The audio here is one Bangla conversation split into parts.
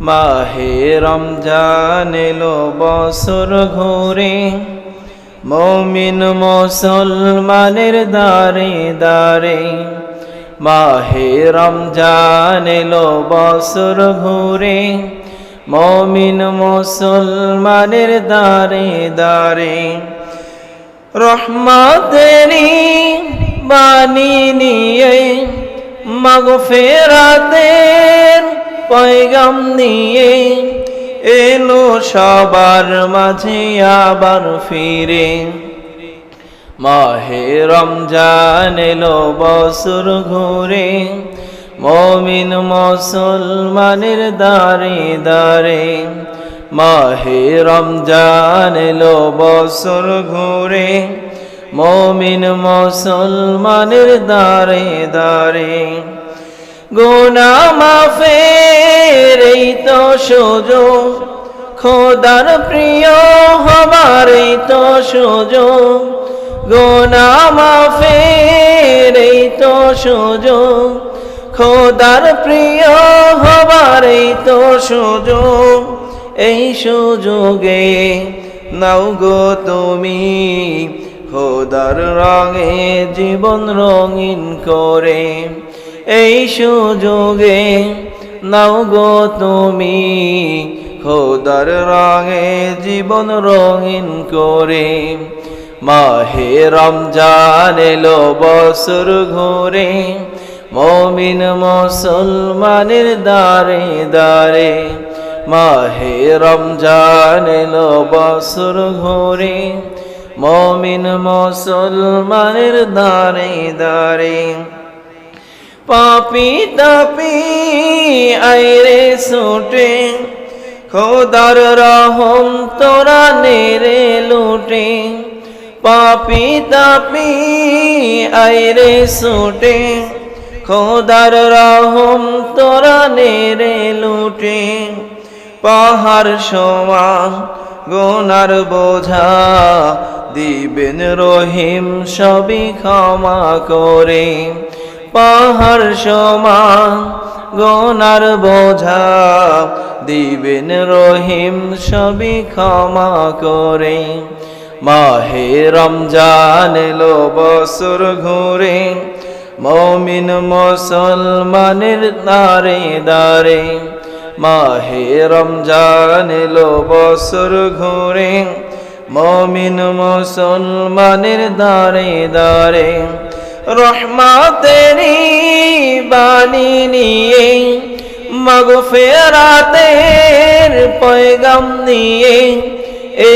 মাহে রমজান এলো বছর ঘুরে। মমিন মুসলমানের দারে দারে মাহে রমজান এলো বছর ঘুরে। মমিন মুসলমানের দারে দারে রহমতেরি বাণী নিয়ে মগফেরাতের পয়গাম নিয়ে এলো সবার মাঝে আবার ফিরে। মাহে রমজান এলো বছর ঘুরে, মমিন মুসলমানের দারে দারে মাহে রমজান এলো বছর ঘুরে, মমিন মুসলমানের দারে দারে গোনা মাফের এই তো সুযোগ। খোদার প্রিয় হবার এই তো সুযোগ। গোনা মাফের এই তো সুযোগ। খোদার প্রিয় হবার এই তো সুযোগ। এই সুযোগে নাও গো তুমি খোদার রঙে জীবন রঙিন করে। এই সুযোগে নাও গো তুমি খোদার রঙে জীবন রঙিন করে। মাহে রমজান এলো বছর ঘুরে, মমিন মুসলমানের দারে দারে মাহে রমজান এলো বছর ঘুরে, মমিন মুসলমানের দারে দারে পাপি তাপি আইরে ছুটে, খোদার রহম তোরা নেরে লুটে। পাপি তাপি আইরে ছুটে, খোদার রহম তোরা নেরে লুটে। পাহাড় সমান গোনার বোঝা, দিবেন রহিম সবই ক্ষমা করে। পাহাড় সমান, গোনার বোঝা দিবেন রহিম সবই ক্ষমা করে। মাহে রমজান এলো বছর ঘুরে, মমিন মুসলমানের দারে দারে মাহে রমজান এলো বছর ঘুরে, মমিন মুসলমানের দারে দারে রহমাতেরি বাণী নিয়ে মগফেরাতের পয়গাম নিয়ে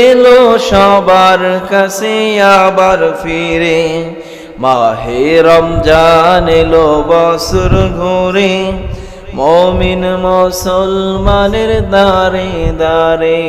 এলো সবার কাছে আবার ফিরে। মাহে রমজান এলো বছর ঘুরে, মমিন মুসলমানের দারে দারে